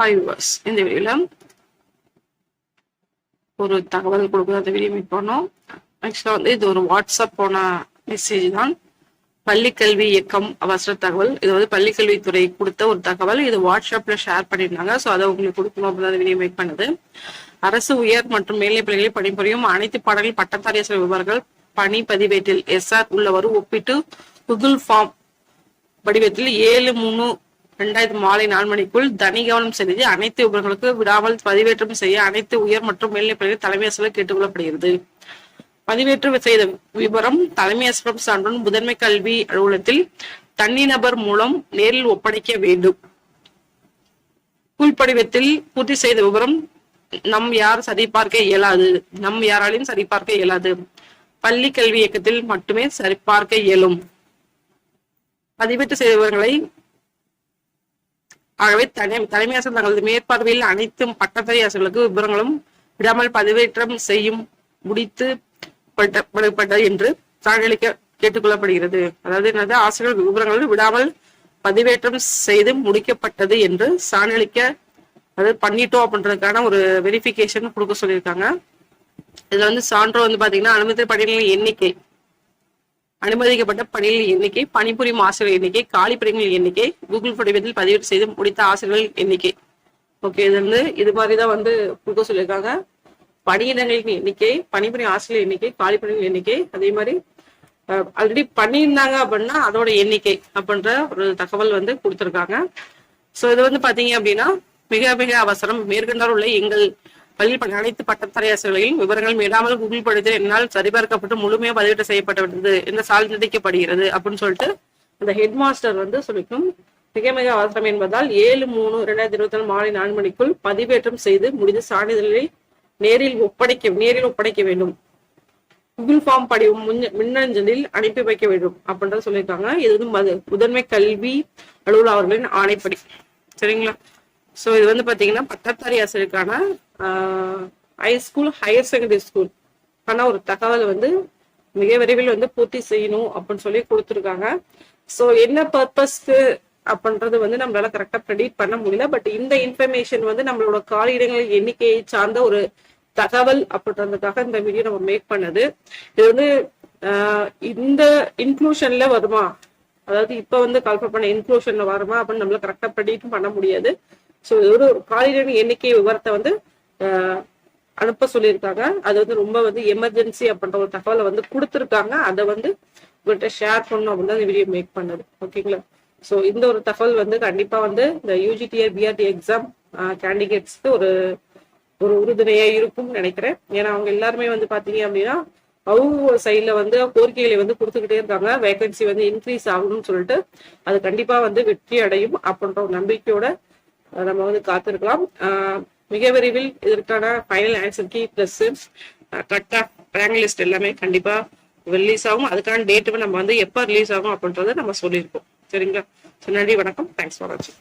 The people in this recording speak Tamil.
ஹாய் விவர்ஸ் இந்த வீடியோவில் ஒரு தகவல் கொடுக்குற அந்த வீடியோ மீட் பண்ணோம். ஆக்சுவலாக வந்து இது ஒரு வாட்ஸ்அப் போன மெசேஜ் தான். பள்ளிக்கல்வி இயக்கம் அவசர தகவல். இது வந்து பள்ளிக்கல்வித்துறை கொடுத்த ஒரு தகவல். இது வாட்ஸ்அப்ல ஷேர் பண்ணியிருந்தாங்க. ஸோ அதை உங்களுக்கு கொடுக்கணும் அப்படின்னு அந்த வீடியோ மேக் அரசு உயர் மற்றும் மேல்நிலை பள்ளிகளில் பணிபுரியும் அனைத்து பாடங்கள் பட்டதாரி ஆசிரியர் விவரங்கள் பணி பதிவேட்டில் எஸ்ஆர் உள்ளவர் ஒப்பிட்டு குகுல் ஃபார்ம் வடிவத்தில் ஏழு மூணு ரெண்டாயிரத்தி மாலை நாலு மணிக்குள் தனி கவனம் செலுத்தி அனைத்து விபரங்களுக்கு விடாமல் பதிவேற்றம் செய்ய அனைத்து உயர் மற்றும் மேல்நிலைப்பள்ளிகள் தலைமை ஆசிரியர் கேட்டுக்கொள்ளப்படுகிறது. பதிவேற்றம் செய்த விவரம் தலைமை ஆசிரியர் சான்றுடன் முதன்மை கல்வி அலுவலகத்தில் தனிநபர் மூலம் நேரில் ஒப்படைக்க வேண்டும். உள்படிவத்தில் பூர்த்தி செய்த விவரம் நம் யார் சரிபார்க்க இயலாது? நம் யாராலையும் சரிபார்க்க இயலாது. பள்ளி கல்வி இயக்கத்தில் மட்டுமே சரிபார்க்க இயலும். பதிவேற்று செய்த விவரங்களை ஆகவே தனி தலைமை அரசு தங்களது மேற்பார்வையில் அனைத்தும் பட்டதாரி அரசுகளுக்கு விவரங்களும் விடாமல் பதிவேற்றம் செய்யும் முடித்து பட்டது என்று சான்றளிக்க கேட்டுக்கொள்ளப்படுகிறது. அதாவது என்னது? ஆசிரியர்கள் விவரங்கள் விடாமல் பதிவேற்றம் செய்து முடிக்கப்பட்டது என்று சான்றளிக்க அதாவது பண்ணிட்டோம் அப்படின்றதுக்கான ஒரு வெரிஃபிகேஷன் கொடுக்க சொல்லியிருக்காங்க. இதுல வந்து சான்றோ வந்து பாத்தீங்கன்னா அனுமதி பணிகளின் எண்ணிக்கை அனுமதிக்கப்பட்ட பணிகள் எண்ணிக்கை பணிபுரியும் ஆசிரியர் எண்ணிக்கை காலி பணிகள் எண்ணிக்கை கூகுள் படிவத்தில் பதிவு செய்து முடித்த ஆசிரியர்கள் எண்ணிக்கை. ஓகே இது வந்து இது மாதிரிதான் வந்து கொடுக்க சொல்லியிருக்காங்க. பணியிடங்களின் எண்ணிக்கை பணிபுரியும் ஆசிரியர் எண்ணிக்கை காலி பணிகள் எண்ணிக்கை அதே மாதிரி ஆல்ரெடி பண்ணியிருந்தாங்க அப்படின்னா அதோட எண்ணிக்கை அப்படின்ற ஒரு தகவல் வந்து கொடுத்துருக்காங்க. ஸோ இது வந்து பாத்தீங்க அப்படின்னா மிக மிக அவசரம். மேற்கொண்டால் உள்ள எங்கள் பள்ளி அனைத்து பட்டத்தரை ஆசிரியர்களையும் விவரங்கள் மீடாமல் கூகுள் படித்து என்னால் சரிபார்க்கப்பட்டு முழுமையாக பதிவேற்றம் செய்யப்பட்டுவிட்டது என்று சான்றிதழிக்கப்படுகிறது அப்படின்னு சொல்லிட்டு அந்த ஹெட் மாஸ்டர் வந்து சொல்லிக்கும். மிக மிக அவசரம் என்பதால் ஏழு மூணு இரண்டாயிரத்தி இருபத்தி நாலு மாலை நான்கு மணிக்குள் பதிவேற்றம் செய்து முடிந்த சான்றிதழை நேரில் ஒப்படைக்க நேரில் ஒப்படைக்க வேண்டும். கூகுள் ஃபார்ம் படிவம் மின்னஞ்சலில் அனுப்பி வைக்க வேண்டும் அப்படின்றத சொல்லியிருக்காங்க. இது வந்து முதன்மை கல்வி அலுவலர் அவர்களின் ஆணைப்படி. சரிங்களா? ஸோ இது வந்து பார்த்தீங்கன்னா பட்டத்தாரி ஆசிரியருக்கான high school higher secondary school ஆனா ஒரு தகவல் வந்து மிக விரைவில் வந்து பூர்த்தி செய்யணும் அப்படின்னு சொல்லி கொடுத்துருக்காங்க. ஸோ என்ன பர்பஸ்க்கு அப்படின்றது வந்து நம்மளால கரெக்டா ப்ரெடிக்ட் பண்ண முடியல. பட் இந்த இன்ஃபர்மேஷன் வந்து நம்மளோட காலியிடங்கள் எண்ணிக்கையை சார்ந்த ஒரு தகவல் அப்படின்றதுக்காக இந்த வீடியோ நம்ம மேக் பண்ணது. இது வந்து இந்த இன்க்ளூஷன்ல வருமா? அதாவது இப்ப வந்து கால்ஃபர் பண்ண இன்க்ளூஷன்ல வருமா அப்படின்னு நம்மளால கரெக்டா ப்ரெடிக்ட் பண்ண முடியாது. ஸோ ஒரு காலியிட எண்ணிக்கை விவரத்தை வந்து அனுப்ப சொல்லியிருக்காங்க. அது வந்து ரொம்ப வந்து எமர்ஜென்சி அப்படின்ற ஒரு தகவலை வந்து கொடுத்துருக்காங்க. அதை வந்து உங்கள்கிட்ட ஷேர் பண்ணணும் அப்படின்னு தான் வீடியோ மேக் பண்ணது. ஓகேங்களா ஸோ இந்த ஒரு தகவல் வந்து கண்டிப்பாக வந்து இந்த யூஜிடிஆர் பிஆர்டி எக்ஸாம் கேண்டிடேட்ஸ்க்கு ஒரு ஒரு உறுதுணையாக இருக்கும்னு நினைக்கிறேன். ஏன்னா அவங்க எல்லாருமே வந்து பார்த்தீங்க அப்படின்னா அவங்க சைடில் வந்து கோரிக்கைகளை வந்து கொடுத்துக்கிட்டே இருக்காங்க. வேகன்சி வந்து இன்க்ரீஸ் ஆகணும்னு சொல்லிட்டு அது கண்டிப்பாக வந்து வெற்றி அடையும் அப்படின்ற ஒரு நம்பிக்கையோட நம்ம வந்து காத்திருக்கலாம். மிக விரைவில் இதற்கான final answer key plus cut off rank list எல்லாமே கண்டிப்பா ரிலீஸ் ஆகும். அதுக்கான டேட்டு நம்ம வந்து எப்போ ரிலீஸ் ஆகும் அப்படின்றத நம்ம சொல்லியிருக்கோம். சரிங்களா? ஸோ நன்றி வணக்கம். தேங்க்ஸ் ஃபார் வாட்சிங்